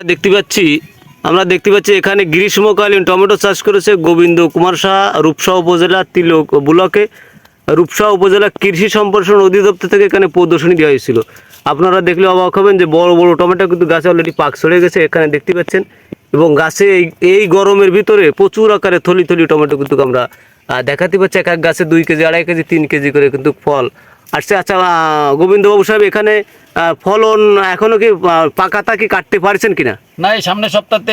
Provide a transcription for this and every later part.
দেখতে পাচ্ছি, আমরা দেখতে পাচ্ছি এখানে গ্রীষ্মকালীন টমেটো চাষ করেছে গোবিন্দ কুমার সাহা, রূপসা উপজেলা তিলক ব্লকে। রূপসা উপজেলা কৃষি সম্প্রসারণ অধিদপ্তর থেকে এখানে প্রদর্শনী দেওয়া হয়েছিল। আপনারা দেখলে অবাক হবেন যে বড় বড় টমেটো কিন্তু গাছে অলরেডি পাক সরে গেছে, এখানে দেখতে পাচ্ছেন। এবং গাছে এই এই গরমের ভিতরে প্রচুর আকারে থলি থলি টমেটো কিন্তু আমরা দেখাতে পাচ্ছি। এক এক গাছে দুই কেজি, আড়াই কেজি, তিন কেজি করে কিন্তু ফল আসছে। আচ্ছা আহ, গোবিন্দবাবু সাহেব এখানে ফলন এখনও কি পাকাতা কি কাটতে পারছেন কিনা? না এই সামনের সপ্তাহতে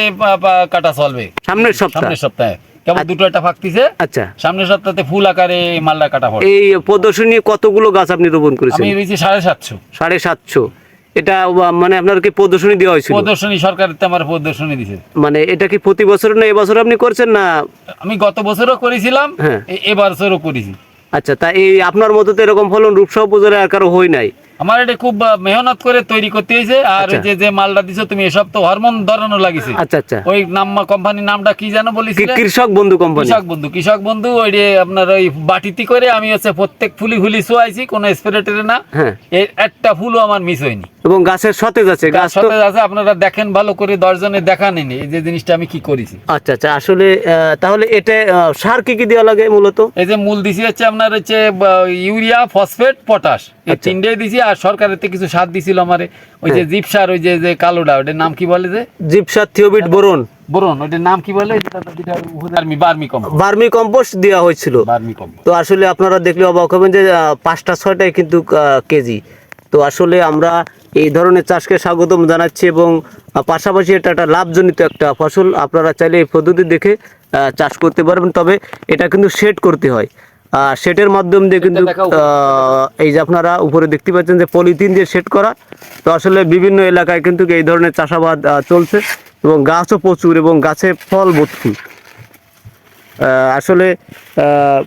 কাটা চলবে। সামনের সপ্তাহ? সামনের সপ্তাহে। কেবল দুটো একটা ফাঁকতিছে। আচ্ছা। সামনের সপ্তাহে ফুল আকারে মালটা কাটা পড়ে এই প্রদর্শনী কতগুলো গাছ আপনি রোপণ করেছেন? আমি রয়েছি সাড়ে সাতশো। সাড়ে সাতশো। এটা মানে আপনার কি প্রদর্শনী দেওয়া হয়েছিল? প্রদর্শনী সরকারের তো আমার প্রদর্শনী দিছে। মানে এটা কি প্রতি বছর না এবছর আপনি করছেন না? আমি গত বছরও করেছিলাম হ্যাঁ। এবছরও করেছি। আচ্ছা তা এই আপনার মতো তো এরকম ফলন রূপসা উপজেলায় আর কারও হই নাই। আমার এটা খুব মেহনত করে তৈরি করতে হয়েছে। আর ওই আচ্ছা। যে যে মালটা দিছো তুমি এসব তো হরমোন ধরানো লাগিছে। আচ্ছা আচ্ছা। ওই নাম কোম্পানির নামটা কি জানো বলেছি কৃষক বন্ধু কোম্পানি? কৃষক বন্ধু কৃষক বন্ধু ওই যে আপনার ওই বাটিতে করে আমি হচ্ছে প্রত্যেক ফুলি ফুলি শোয়াইছি কোনো স্প্রে টেরে না। হ্যাঁ। একটা ফুলও আমার মিস হয়নি। এবং গাছের সতেজ আছে গাছ সাথে আছে আপনারা দেখেন ভালো করে দশজনে দেখা নেই এই যে জিনিসটা আমি কি করেছি। আচ্ছা আচ্ছা আসলে তাহলে এটা সার কি কি দেওয়া লাগে মূলত? এই যে মূল দিছি হচ্ছে আপনার হচ্ছে ইউরিয়া ফসফেট পটাশ। এই আচ্ছা। তিনটেই দিছি আর সরকারের থেকে কিছু সার দিছিল আমারে। ওই হ্যাঁ। যে জিপ সার ওই যে যে কালোটা ওটার নাম কি বলে যে? জিপসার থিওবিট বোরন। বরুন ওটার নাম কি বলে? বার্মি বার্মি বার্মি কম্পোস্ট দেওয়া হয়েছিল। বার্মি তো আসলে আপনারা দেখলে অবাক হবেন যে পাঁচটা ছয়টায় কিন্তু কেজি। তো আসলে আমরা এই ধরনের চাষকে স্বাগতম জানাচ্ছি এবং পাশাপাশি এটা একটা লাভজনিত একটা ফসল। আপনারা চাইলে এই পদ্ধতি দেখে চাষ করতে পারবেন। তবে এটা কিন্তু সেট করতে হয়। সেটের মাধ্যম দিয়ে কিন্তু আহ, এই যে আপনারা উপরে দেখতে পাচ্ছেন যে পলিথিন দিয়ে সেট করা। তো আসলে বিভিন্ন এলাকায় কিন্তু এই ধরনের চাষাবাদ চলছে এবং গাছও প্রচুর এবং গাছে ফল ভর্তি। আসলে আহ,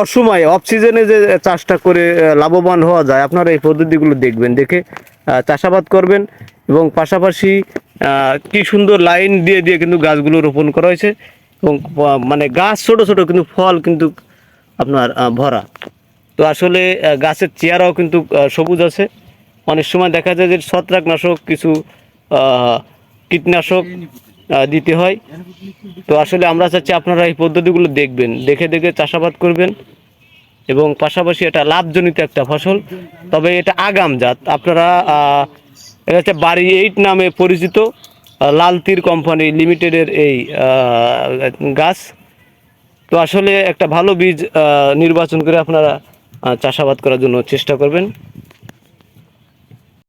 অসময়ে অফ সিজনে যে চাষটা করে লাভবান হওয়া যায়, আপনারা এই পদ্ধতিগুলো দেখবেন, দেখে চাষাবাদ করবেন এবং পাশাপাশি কি সুন্দর লাইন দিয়ে দিয়ে কিন্তু গাছগুলো রোপণ করা হয়েছে এবং মানে গাছ ছোট ছোট কিন্তু ফল কিন্তু আপনার ভরা। তো আসলে গাছের চেয়ারাও কিন্তু সবুজ আছে। অনেক সময় দেখা যায় যে ছত্রাকনাশক কিছু কীটনাশক দিতে হয়। তো আসলে আমরা চাচ্ছি আপনারা এই পদ্ধতিগুলো দেখবেন দেখে দেখে চাষাবাদ করবেন এবং পাশাপাশি এটা লাভজনিত একটা ফসল। তবে এটা আগাম জাত। আপনারা এটা হচ্ছে বাড়ি এইট নামে পরিচিত আহ, লাল তীর কোম্পানি লিমিটেডের এই গাছ। তো আসলে একটা ভালো বীজ নির্বাচন করে আপনারা চাষাবাদ করার জন্য চেষ্টা করবেন।